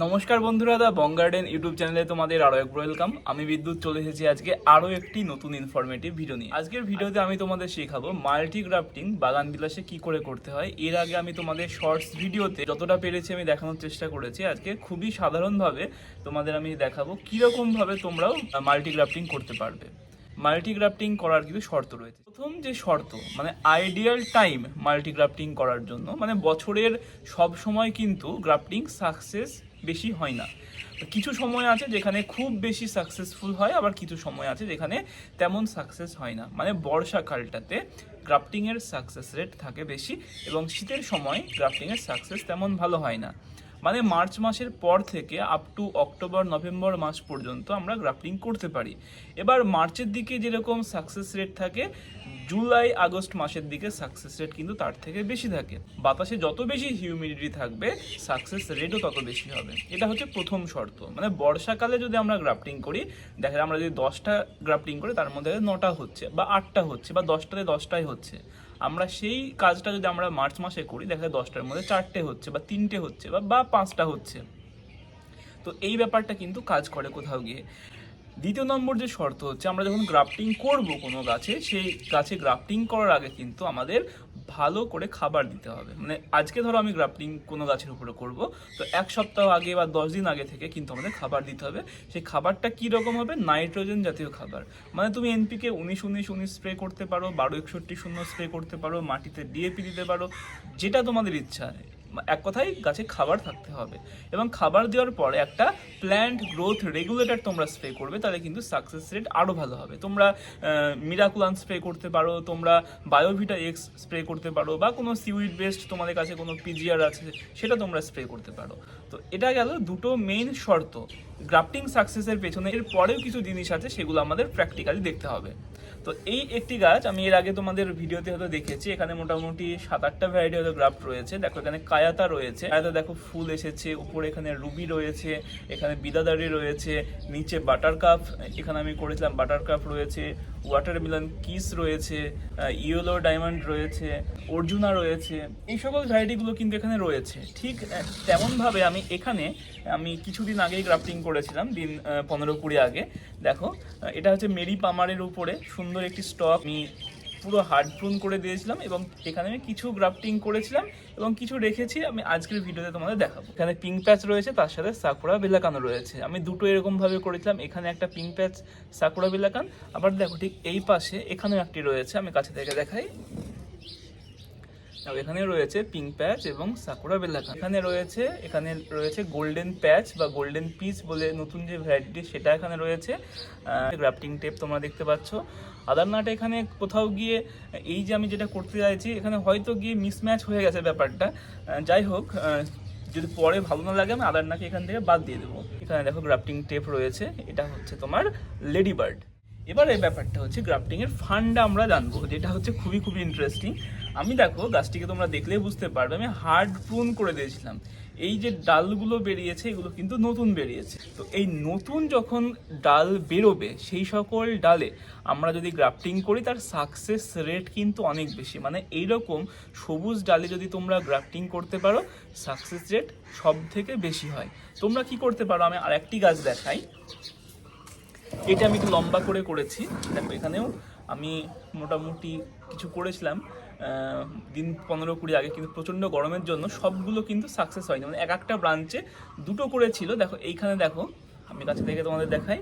নমস্কার বন্ধুরা দা বং garden YouTube চ্যানেলে তোমাদের আরও এক ওয়েলকাম আমি বিদ্যুৎ, চলে এসেছি আজকে আরও একটি নতুন ইনফরমেটিভ ভিডিও নিয়ে। আজকের ভিডিওতে আমি তোমাদের শেখাবো মাল্টি গ্রাফটিং বাগান বিলাসে কি করে করতে হয়। এর আগে আমি তোমাদের শর্টস ভিডিওতে যতটা পেরেছি আমি দেখানোর চেষ্টা করেছি। আজকে খুবই সাধারণভাবে তোমাদের আমি দেখাবো কীরকমভাবে তোমরাও মাল্টি গ্রাফটিং করতে পারবে। মাল্টিগ্রাফটিং করার কিছু শর্ত রয়েছে। প্রথম যে শর্ত মানে আইডিয়াল টাইম মাল্টিগ্রাফটিং করার জন্য মানে বছরের সব সময় কিন্তু গ্রাফটিং সাকসেস বেশি হয় না। কিছু সময় আছে যেখানে খুব বেশি সাকসেসফুল হয়, আবার কিছু সময় আছে যেখানে তেমন সাকসেস হয় না। মানে বর্ষাকালটাতে গ্রাফটিংয়ের সাকসেস রেট থাকে বেশি এবং শীতের সময় গ্রাফটিংয়ের সাকসেস তেমন ভালো হয় না। মানে মার্চ মাসের পর থেকে আপ টু অক্টোবর নভেম্বর মাস পর্যন্ত আমরা গ্রাফটিং করতে পারি। এবার মার্চের দিকে যেরকম সাকসেস রেট থাকে, জুলাই, আগস্ট মাসের দিকে সাকসেস রেট কিন্তু তার থেকে বেশি থাকে। বাতাসে যত বেশি হিউমিডিটি থাকবে সাকসেস রেটও তত বেশি হবে। এটা হচ্ছে প্রথম শর্ত। মানে বর্ষাকালে যদি আমরা গ্রাফটিং করি, দেখা আমরা যদি দশটা গ্রাফটিং করি, তার মধ্যে নটা হচ্ছে বা আটটা হচ্ছে বা দশটাতে দশটাই হচ্ছে। আমরা সেই কাজটা যদি আমরা মার্চ মাসে করি, দেখা যায় দশটার মধ্যে চারটে হচ্ছে বা তিনটে হচ্ছে বা বা পাঁচটা হচ্ছে। তো এই ব্যাপারটা কিন্তু কাজ করে কোথাও গিয়ে। দ্বিতীয় নম্বর যে শর্ত হচ্ছে, আমরা যখন গ্রাফটিং করব কোনো গাছে, সেই গাছে গ্রাফটিং করার আগে কিন্তু আমাদের ভালো করে খাবার দিতে হবে। মানে আজকে ধরো আমি গ্রাফটিং কোনো গাছের উপরে করব, তো এক সপ্তাহ আগে বা দশ দিন আগে থেকে কিন্তু আমাদের খাবার দিতে হবে। সেই খাবারটা কী রকম হবে? নাইট্রোজেন জাতীয় খাবার। মানে তুমি এনপিকে উনিশ উনিশ উনিশ স্প্রে করতে পারো, বারো একষট্টি শূন্য স্প্রে করতে পারো, মাটিতে ডিএপি দিতে পারো, যেটা তোমাদের ইচ্ছা। এক কথায় গাছে খাবার থাকতে হবে। এবং খাবার দেওয়ার পরে একটা প্ল্যান্ট গ্রোথ রেগুলেটর তোমরা স্প্রে করবে, তাহলে কিন্তু সাকসেস রেট আরও ভালো হবে। তোমরা মিরাকুলান স্প্রে করতে পারো, তোমরা বায়োভিটা এক্স স্প্রে করতে পারো, বা কোনো সিউইড বেস্ট তোমাদের কাছে কোনো পিজিআর আছে, সেটা তোমরা স্প্রে করতে পারো। তো এটা গেল দুটো মেইন শর্ত। গ্রাফটিং সাকসেসের পেছনে এর পরেও কিছু জিনিস আছে, সেগুলো আমাদের প্র্যাকটিক্যালি দেখতে হবে। তো এই একটি গাছ আমি এর আগে তোমাদের ভিডিওতে হয়তো দেখেছি, এখানে মোটামুটি সাত আটটা ভ্যারাইটি হয়তো গ্রাফট রয়েছে। দেখো, এখানে কায়াতা রয়েছে। কায়াতা দেখো, ফুল এসেছে, উপরে এখানে রুবি রয়েছে, এখানে বিদাদারি রয়েছে, নিচে বাটার কাপ এখানে আমি করেছিলাম বাটার কাপ রয়েছে ওয়াটারমেলন কিস রয়েছে ইয়েলো ডায়মন্ড রয়েছে, অর্জুনা রয়েছে, এই সকল ভ্যারাইটিগুলো কিন্তু এখানে রয়েছে। ঠিক তেমনভাবে আমি এখানে, আমি কিছুদিন আগেই গ্রাফটিং করেছিলাম, দিন পনেরো কুড়ি আগে। দেখো এটা হচ্ছে মেরি পামারের উপরে, সুন্দর একটি স্টক আমি পুরো হার্ড প্রুন করে দিয়েছিলাম এবং এখানে আমি কিছু গ্রাফটিং করেছিলাম এবং কিছু রেখেছি, আমি আজকের ভিডিওতে তোমাদের দেখাবো। এখানে পিঙ্ক প্যাচ রয়েছে, তার সাথে সাকুরা বেলাকানও রয়েছে। আমি দুটো এরকমভাবে করেছিলাম, এখানে একটা পিঙ্ক প্যাচ সাকুরা বেলাকান আবার দেখো ঠিক এই পাশে এখানেও একটি রয়েছে, আমি কাছে থেকে দেখাই। এখানে রয়েছে পিঙ্ক প্যাচ এবং সাকুরা বেলাকান এখানে রয়েছে এখানে রয়েছে গোল্ডেন প্যাচ বা গোল্ডেন পিচ বলে নতুন যে ভ্যারাইটি সেটা এখানে রয়েছে। গ্রাফটিং টেপ তোমরা দেখতে পাচ্ছ। আদার নাট এখানে কোথাও গিয়ে, এই যে আমি যেটা করতে চাইছি, এখানে হয়তো গিয়ে মিসম্যাচ হয়ে গেছে ব্যাপারটা। যাই হোক যদি পরে ভালো না লাগে, আমি আদার নাকে এখান থেকে বাদ দিয়ে দেবো। এখানে দেখো গ্রাফটিং টেপ রয়েছে, এটা হচ্ছে তোমার লেডি বার্ড এবার এই ব্যাপারটা হচ্ছে গ্রাফটিং এর ফান্ডটা আমরা জানব, যেটা হচ্ছে খুবই খুবই ইন্টারেস্টিং আমি দেখো, গাছটিকে তোমরা দেখলেই বুঝতে পারবে, আমি হার্ড প্রুন করে দিয়েছিলাম। এই যে ডালগুলো বেরিয়েছে, এগুলো কিন্তু নতুন বেরিয়েছে। তো এই নতুন যখন ডাল বেরোবে, সেই সকল ডালে আমরা যদি গ্রাফটিং করি, তার সাকসেস রেট কিন্তু অনেক বেশি। মানে এইরকম সবুজ ডালে যদি তোমরা গ্রাফটিং করতে পারো সাকসেস রেট সব থেকে বেশি হয়। তোমরা কি করতে পারো? আমি আরেকটি গাছ দেখাই। এটা আমি একটু লম্বা করে করেছি। দেখো, এখানেও আমি মোটামুটি কিছু করেছিলাম। দিন পনেরো কুড়ি আগে কিন্তু প্রচণ্ড গরমের জন্য সবগুলো কিন্তু সাকসেস হয়নি। মানে এক একটা ব্রাঞ্চে দুটো করে ছিল। দেখো, এইখানে দেখো, আমি কাছে থেকে তোমাদের দেখাই।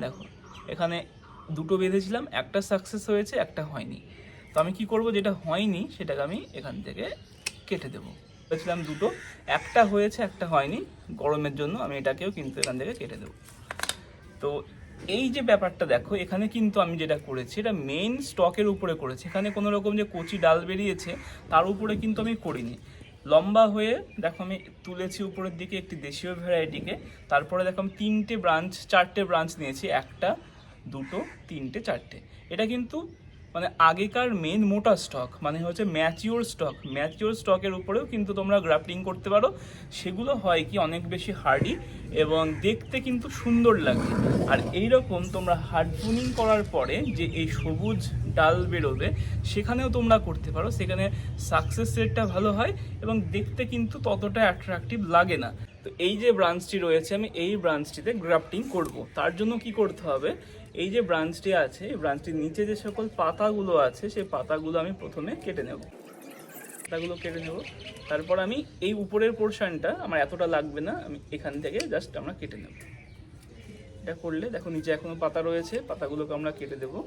দেখো, এখানে দুটো বেঁধেছিলাম, একটা সাকসেস হয়েছে, একটা হয়নি। তো আমি কি করব, যেটা হয়নি, সেটাকে আমি এখান থেকে কেটে দেবো। বলেছিলাম দুটো, একটা হয়েছে, একটা হয়নি। গরমের জন্য আমি এটাকেও কিন্তু এখান থেকে কেটে দেবো। তো এই যে ব্যাপারটা দেখো, এখানে কিন্তু আমি যেটা করেছি, এটা মেইন স্টকের উপরে করেছি। এখানে কোনো রকম যে কচি ডাল বেরিয়েছে, তার উপরে কিন্তু আমি করিনি। লম্বা হয়ে, দেখো আমি তুলেছি উপরের দিকে একটি দেশীয় ভ্যারাইটিকে। তারপরে দেখো আমি তিনটে ব্রাঞ্চ চারটে ব্রাঞ্চ নিয়েছি, একটা, দুটো, তিনটে, চারটে। এটা কিন্তু মানে আগেকার মেন মোটা স্টক মানে হচ্ছে ম্যাচিওর স্টক ম্যাচিওর স্টকের উপরেও কিন্তু তোমরা গ্রাফটিং করতে পারো। সেগুলো হয় কি অনেক বেশি হার্ডি এবং দেখতে কিন্তু সুন্দর লাগে। আর এই রকম তোমরা হার্ড প্রুনিং করার পরে যে এই সবুজ ডাল বেরোবে, সেখানেও তোমরা করতে পারো। সেখানে সাকসেস রেটটা ভালো হয় এবং দেখতে কিন্তু ততটা অ্যাট্রাকটিভ লাগে না। তো এই যে ব্রাঞ্চটি রয়েছে, আমি এই ব্রাঞ্চটিতে গ্রাফটিং করব। তার জন্য কি করতে হবে? এই যে ব্রাঞ্চটি আছে, এই ব্রাঞ্চটির নিচে যে সকল পাতাগুলো আছে, সেই পাতাগুলো আমি প্রথমে কেটে নেব। পাতাগুলো কেটে নেব। তারপর আমি এই উপরের পোর্শনটা আমার এতটা লাগবে না, আমি এখান থেকে জাস্ট আমরা কেটে নেব। এটা করলে, দেখো নিচে এখনও পাতা রয়েছে, পাতাগুলোকে আমরা কেটে দেব।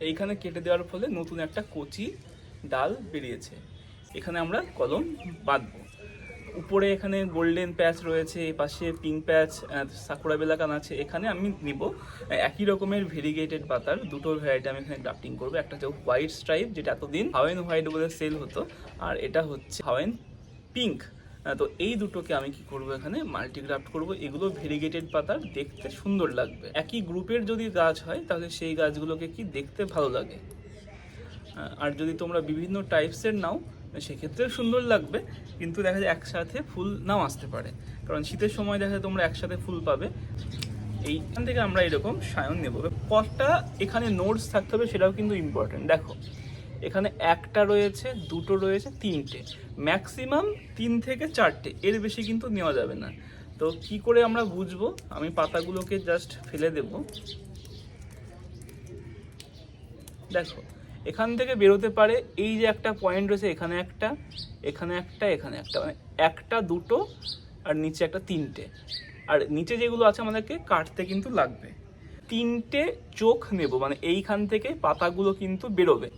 এইখানে কেটে দেওয়ার ফলে নতুন একটা কচি ডাল বেরিয়েছে। এখানে আমরা কলম বাঁধবো। উপরে এখানে গোল্ডেন প্যাচ রয়েছে পাশে পিঙ্ক প্যাচ সাকুরা বেলাকান আছে। এখানে আমি নিব, একই রকমের ভেরিগেটেড পাতার দুটো ভ্যারাইটি আমি এখানে গ্রাফটিং করব। একটা হচ্ছে হোয়াইট স্ট্রাইপ যেটা এতদিন হাওয়েন হোয়াইট বলে সেল হতো, আর এটা হচ্ছে হাওয়েন পিঙ্ক তো এই দুটোকে আমি কি করব এখানে? মাল্টিগ্রাফট করব। এগুলো ভেরিগেটেড পাতার, দেখতে সুন্দর লাগবে। একই গ্রুপের যদি গাছ হয়, তাহলে সেই গাছগুলোকে কি দেখতে ভালো লাগে? আর যদি তোমরা বিভিন্ন টাইপসের নাও সেক্ষেত্রে সুন্দর লাগবে। কিন্তু দেখা যায় একসাথে ফুল নাও আসতে পারে। কারণ শীতের সময় দেখা যায় তোমরা একসাথে ফুল পাবে। এইখান থেকে আমরা এরকম সায়ন নেব। কটা এখানে নোটস থাকতে হবে সেটাও কিন্তু ইম্পর্টেন্ট দেখো, এখানে একটা রয়েছে, দুটো রয়েছে, তিনটে। ম্যাক্সিমাম তিন থেকে চারটে। এর বেশি কিন্তু নেওয়া যাবে না। তো কি করে আমরা বুঝব? আমি পাতাগুলোকে জাস্ট ফেলে দেবো। দেখো এখান থেকে বেরোতে পারে, এই যে একটা পয়েন্ট রয়েছে, এখানে একটা এখানে একটা এখানে একটা মানে একটা, দুটো, আর নিচে একটা তিনটে। আর নিচে যেগুলো আছে আমাদেরকে কাটতে কিন্তু লাগবে। তিনটে চোখ নেব মানে এইখান থেকে পাতাগুলো কিন্তু বেরোবে।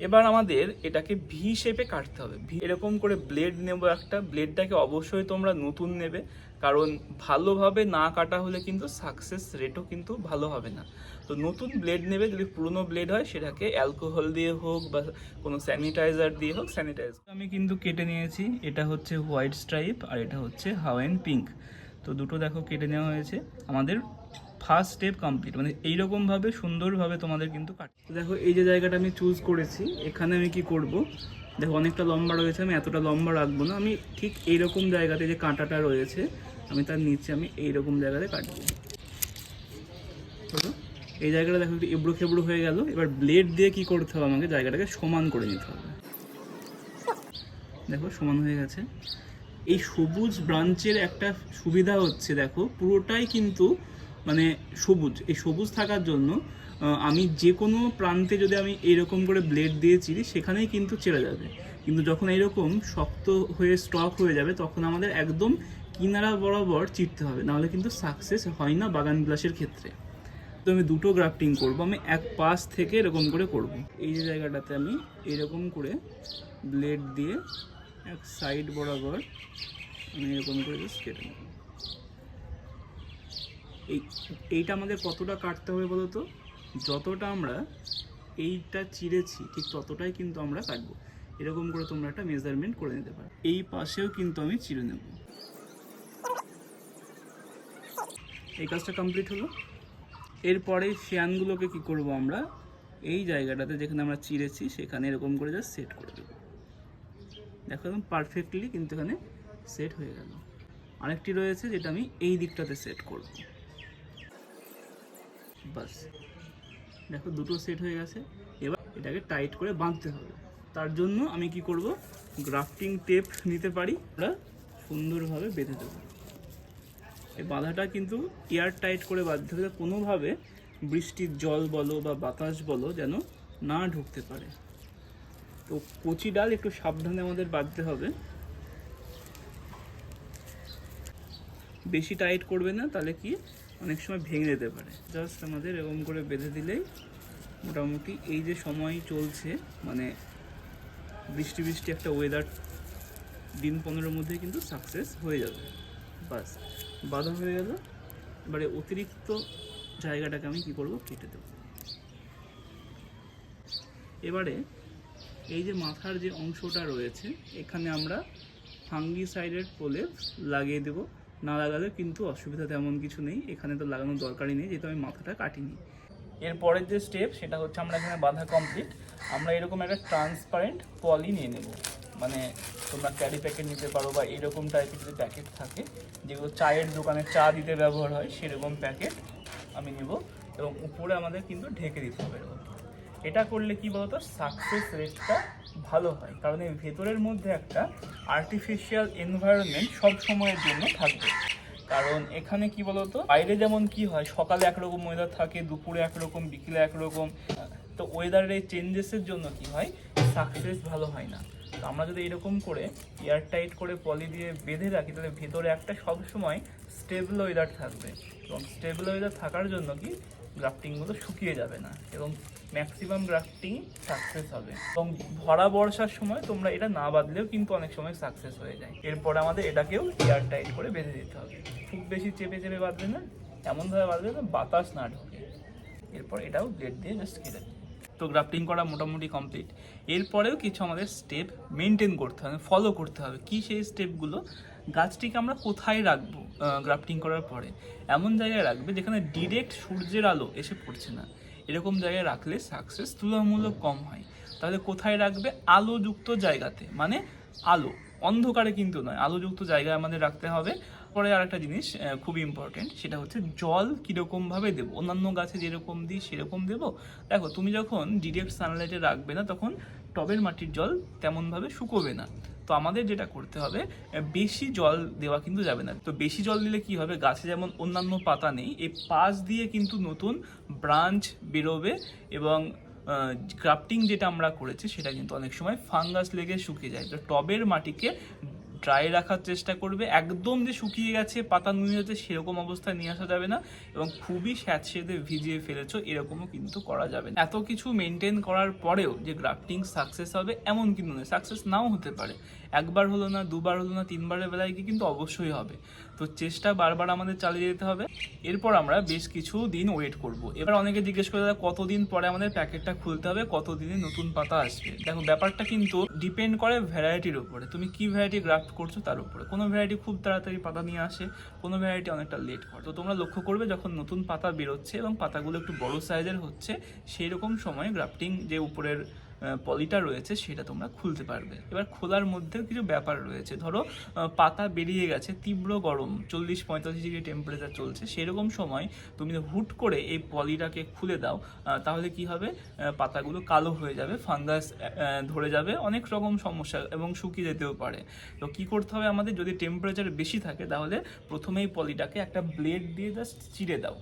এবার আমাদের এটাকে ভি শেপে কাটতে হবে। ভি এরকম করে ব্লেড নেব একটা। ব্লেডটাকে অবশ্যই তোমরা নতুন নেবে। কারণ ভালোভাবে না কাটা হলে কিন্তু সাকসেস রেটও কিন্তু ভালো হবে না। তো নতুন ব্লেড নেবে। যদি পুরনো ব্লেড হয়, সেটাকে অ্যালকোহল দিয়ে হোক বা কোনো স্যানিটাইজার দিয়ে হোক স্যানিটাইজ আমি কিন্তু কেটে নিয়েছি। এটা হচ্ছে হোয়াইট স্ট্রাইপ আর এটা হচ্ছে হাওয়াইন পিঙ্ক তো দুটো দেখো কেটে নেওয়া হয়েছে। আমাদের ফার্স্ট স্টেপ কমপ্লিট মানে এইরকমভাবে, সুন্দরভাবে তোমাদের কিন্তু কাট, দেখো, এই যে জায়গাটা আমি চুজ করেছি, এখানে আমি কি করব? দেখো, অনেকটা লম্বা রয়েছে, আমি এতটা লম্বা রাখব না, আমি ঠিক এইরকম জায়গাতে যে কাঁটাটা রয়েছে, আমি তার নিচে আমি এইরকম জায়গাতে কাটবো? এই জায়গাটা দেখো একটু এবড়ো খেবড়ো হয়ে গেল, এবার ব্লেড দিয়ে কি করতে হবে আমাকে? জায়গাটাকে সমান করে নিতে হবে। দেখো, সমান হয়ে গেছে। এই সবুজ ব্রাঞ্চের একটা সুবিধা হচ্ছে, দেখো, পুরোটাই কিন্তু মানে সবুজ। এই সবুজ থাকার জন্য আমি যে কোনো প্রান্তে যদি আমি এরকম করে ব্লেড দিয়ে চিরি, সেখানেই কিন্তু চেরা যাবে। কিন্তু যখন এরকম শক্ত হয়ে স্টক হয়ে যাবে, তখন আমাদের একদম কিনারা বরাবর চিরতে হবে। নাহলে কিন্তু সাকসেস হয় না বাগান বিলাসের ক্ষেত্রে। তো আমি দুটো গ্রাফটিং করব, আমি এক পাশ থেকে এরকম করে করব। এই যে জায়গাটাতে আমি এরকম করে ব্লেড দিয়ে এক সাইড বরাবর আমি এরকম করে জাস্ট কেটে নেব। এই, এইটা আমাদের কতটা কাটতে হবে বলো তো যতটা আমরা এইটা চিরেছি, ঠিক ততটাই কিন্তু আমরা কাটবো। এরকম করে তোমরা একটা মেজারমেন্ট করে নিতে পারো। এই পাশেও কিন্তু আমি চিরে নেব। এই কাজটা কমপ্লিট হলো। এরপরে শিয়ানগুলোকে কি করব আমরা? এই জায়গাটাতে যেখানে আমরা চিরেছি, সেখানে এরকম করে জাস্ট সেট করে দেবো। দেখো একদম পারফেক্টলি কিন্তু এখানে সেট হয়ে গেল। আরেকটি রয়েছে যেটা আমি এই দিকটাতে সেট করব। বাস। দেখো দুটো সেট হয়ে গেছে। এবার এটাকে টাইট করে বাঁধতে হবে। তার জন্য আমি কি করব? গ্রাফটিং টেপ নিতে পারি। আমরা সুন্দরভাবে বেঁধে দেবো। এই বাঁধাটা কিন্তু এয়ার টাইট করে বাঁধতে হবে কোনোভাবে বৃষ্টির জল বলো বা বাতাস বলো যেন না ঢুকতে পারে। তো কচি ডাল একটু সাবধানে আমাদের বাঁধতে হবে। বেশি টাইট করবে না, তাহলে কি অনেক সময় ভেঙে যেতে পারে। জাস্ট আমাদের এরকম করে বেঁধে দিলেই মোটামুটি এই যে সময় চলছে মানে বৃষ্টি বৃষ্টি একটা ওয়েদার দিন পনেরোর মধ্যে কিন্তু সাকসেস হয়ে যাবে। বাস, বাধা হয়ে গেল। এবারে অতিরিক্ত জায়গাটাকে আমি কি করব কেটে দেবো। এবারে এই যে মাথার যে অংশটা রয়েছে, এখানে আমরা ফাঙ্গিসাইডের প্রলেপ লাগিয়ে দেব। না লাগালে কিন্তু অসুবিধা তেমন কিছু নেই। এখানে তো লাগানোর দরকারই নেই, যেহেতু আমি মাথাটা কাটিনি। এর পরের যে স্টেপ সেটা হচ্ছে আমরা এখানে বাঁধা কমপ্লিট আমরা এরকম একটা ট্রান্সপারেন্ট পলি নিয়ে নেব। মানে তোমরা ক্যারি প্যাকেট নিতে পারো বা এরকম টাইপের যদি প্যাকেট থাকে, যেগুলো চায়ের দোকানে চা দিতে ব্যবহার হয়, সেরকম প্যাকেট আমি নেব এবং উপরে আমাদের কিন্তু ঢেকে দিতে হবে এটা করলে কি বলতো? সাকসেস রেটটা ভালো হয়। কারণ এই ভেতরের মধ্যে একটা আর্টিফিশিয়াল এনভায়রনমেন্ট সব সময়ের জন্য থাকবে। কারণ এখানে কি বলতো? বাইরে যেমন কি হয়, সকালে একরকম ওয়েদার থাকে, দুপুরে একরকম, বিকেলে একরকম। তো ওয়েদারের চেঞ্জেসের জন্য কি হয়? সাকসেস ভালো হয় না। তো আমরা যদি এরকম করে এয়ার টাইট করে পলি দিয়ে বেঁধে রাখি, তাহলে ভেতরে একটা সবসময় স্টেবল ওয়েদার থাকবে। এবং স্টেবল ওয়েদার থাকার জন্য কি? গ্রাফটিংগুলো শুকিয়ে যাবে না এবং ম্যাক্সিমাম গ্রাফটিং সাকসেস হবে। এবং ভরা বর্ষার সময় তোমরা এটা না বাঁধলেও কিন্তু অনেক সময় সাকসেস হয়ে যায়। এরপর আমাদের এটাকেও এয়ার টাইট করে বেঁধে দিতে হবে। খুব বেশি চেপে চেপে বাঁধবে না, এমনভাবে বাঁধবে না বাতাস না ঢোকে। এরপর এটাও ব্লেড দিয়ে জাস্ট কেটে তো গ্রাফটিং করা মোটামুটি কমপ্লিট এরপরেও কিছু আমাদের স্টেপ মেনটেন করতে হবে ফলো করতে হবে। কি সেই স্টেপগুলো গাছটিকে আমরা কোথায় রাখব গ্রাফটিং করার পরে? এমন জায়গায় রাখবে যেখানে ডিরেক্ট সূর্যের আলো এসে পড়ছে না। এরকম জায়গায় রাখলে সাকসেস তুলনামূলক কম হয়। তাহলে কোথায় রাখবে? আলোযুক্ত জায়গাতে। মানে আলো। অন্ধকারে কিন্তু নয়। আলোযুক্ত জায়গায় আমাদের রাখতে হবে। পরে আর একটা জিনিস আহ, খুব ইম্পর্টেন্ট সেটা হচ্ছে জল কীরকমভাবে দেবো? অন্যান্য গাছে যেরকম দিই সেরকম দেবো? দেখো তুমি যখন ডিরেক্ট সানলাইটে রাখবে না তখন টবের মাটির জল তেমনভাবে শুকোবে না। তো আমাদের যেটা করতে হবে বেশি জল দেওয়া কিন্তু যাবে না। তো বেশি জল দিলে কি হবে? গাছে যেমন অন্যান্য পাতা নেই এই পাশ দিয়ে কিন্তু নতুন ব্রাঞ্চ বেরোবে এবং ক্রাফটিং যেটা আমরা করেছি সেটা কিন্তু অনেক সময় ফাঙ্গাস লেগে শুকিয়ে যায়। তো টবের মাটিকে ড্রাই রাখার চেষ্টা করবে। একদম যে শুকিয়ে গেছে, পাতা নুয়ে যাচ্ছে, সেরকম অবস্থায় নিয়ে আসা যাবে না এবং খুবই স্যাঁতসেঁতে ভিজিয়ে ফেলেছো, এরকমও কিন্তু করা যাবে না। এত কিছু মেনটেন করার পরেও যে গ্রাফটিং সাকসেস হবে, এমন কিন্তু নয়। সাকসেস নাও হতে পারে। একবার হলো না, দুবার হলো না, তিনবারের বেলায় গিয়ে কিন্তু অবশ্যই হবে। তো চেষ্টা বারবার আমাদের চালিয়ে যেতে হবে। এরপর আমরা বেশ কিছু দিন ওয়েট করব। এবার অনেকে জিজ্ঞেস করে, দাদা, কতদিন পরে আমাদের প্যাকেটটা খুলতে হবে? কতদিনে নতুন পাতা আসবে? দেখো, ব্যাপারটা কিন্তু ডিপেন্ড করে ভ্যারাইটির উপরে। তুমি কি ভ্যারাইটি গ্রাফট করছ তার উপরে। কোনো ভ্যারাইটি খুব তাড়াতাড়ি পাতা নিয়ে আসে, কোনো ভ্যারাইটি অনেকটা লেট করে। তো তোমরা লক্ষ্য করবে, যখন নতুন পাতা বেরোচ্ছে এবং পাতাগুলো একটু বড় সাইজের হচ্ছে সেই রকম সময় গ্রাফটিং যে উপরের পলিটা রয়েছে, সেটা তোমরা খুলতে পারবে। এবার খোলার মধ্যেও কিছু ব্যাপার রয়েছে। ধরো পাতা বেরিয়ে গেছে, তীব্র গরম, চল্লিশ পঁয়তাল্লিশ ডিগ্রি টেম্পারেচার চলছে, সেরকম সময় তুমি হুট করে এই পলিটাকে খুলে দাও তাহলে কি হবে? পাতাগুলো কালো হয়ে যাবে, ফাঙ্গাস ধরে যাবে, অনেক রকম সমস্যা এবং শুকিয়ে যেতেও পারে। তো কি করতে হবে আমাদের? যদি টেম্পারেচার বেশি থাকে, তাহলে প্রথমেই পলিটাকে একটা ব্লেড দিয়ে জাস্ট চিড়ে দাও।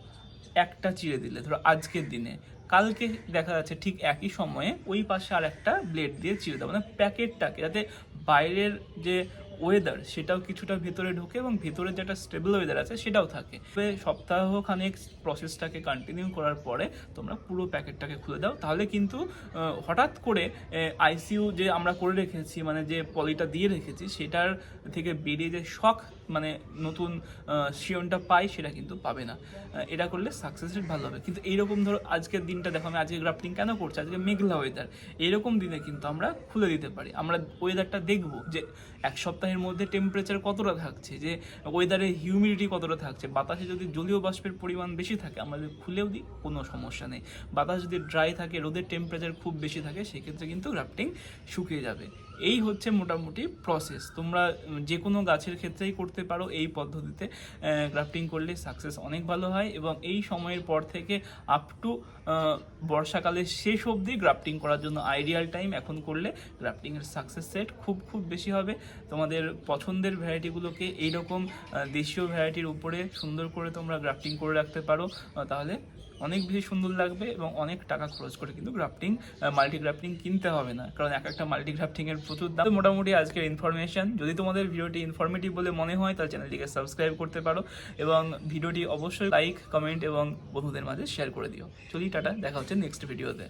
একটা চিড়ে দিলে, ধরো আজকের দিনে। কালকে দেখা যাচ্ছে ঠিক একই সময়ে ওই পাশে আর একটা ব্লেড দিয়ে চিড়ে দেবো। মানে প্যাকেটটাকে, যাতে বাইরের যে ওয়েদার সেটাও কিছুটা ভেতরে ঢোকে এবং ভেতরে যেটা স্টেবল ওয়েদার আছে, সেটাও থাকে। তবে সপ্তাহ খানেক প্রসেসটাকে কন্টিনিউ করার পরে তোমরা পুরো প্যাকেটটাকে খুলে দাও। তাহলে কিন্তু হঠাৎ করে আইসিইউ যে আমরা করে রেখেছি মানে যে পলিটা দিয়ে রেখেছি, সেটার থেকে বেরিয়ে যে শখ মানে নতুন শিয়নটা পাই, সেটা কিন্তু পাবে না। এটা করলে সাকসেস রেট ভালো হবে। কিন্তু এইরকম ধরো, আজকের দিনটা দেখো, আমি আজকে গ্রাফটিং কেন করছি? আজকে মেঘলা ওয়েদার এইরকম দিনে কিন্তু আমরা খুলে দিতে পারি। আমরা ওয়েদারটা দেখব যে এক সপ্তাহের মধ্যে টেম্পারেচার কতটা থাকছে? যে ওয়েদারে হিউমিডিটি কতটা থাকছে? বাতাসে যদি জলীয় বাষ্পের পরিমাণ বেশি থাকে, আমাদের খুলেও দিই কোনো সমস্যা নেই। বাতাস যদি ড্রাই থাকে, রোদের টেম্পারেচার খুব বেশি থাকে, সেক্ষেত্রে কিন্তু গ্রাফটিং শুকিয়ে যাবে। এই হচ্ছে মোটামুটি প্রসেস তোমরা যে কোনো গাছের ক্ষেত্রেই করতে পারো এই পদ্ধতিতে গ্রাফটিং করলে সাকসেস অনেক ভালো হয় এবং এই সময়ের পর থেকে আপ টু বর্ষাকালের শেষ অবধি গ্রাফটিং করার জন্য আইডিয়াল টাইম এখন করলে গ্রাফটিংয়ের সাকসেস সেট খুব খুব বেশি হবে। তোমাদের পছন্দের ভ্যারাইটিগুলোকে এইরকম দেশীয় ভ্যারাইটির উপরে সুন্দর করে তোমরা গ্রাফটিং করে রাখতে পারো তাহলে অনেক বেশি সুন্দর লাগবে এবং অনেক টাকা খরচ করে কিন্তু গ্রাফটিং মাল্টিগ্রাফটিং কিনতে হবে না। কারণ এক একটা মাল্টি গ্রাফটিং এর প্রচুর দাম। মোটামুটি আজকের ইনফরমেশন যদি তোমাদের ভিডিওটি ইনফরমেটিভ বলে মনে হয়, তাহলে চ্যানেলটিকে সাবস্ক্রাইব করতে পারো এবং ভিডিওটি অবশ্যই লাইক কমেন্ট এবং বন্ধুদের মাঝে শেয়ার করে দিও। চলি, টাটা, দেখা হচ্ছে নেক্সট ভিডিওতে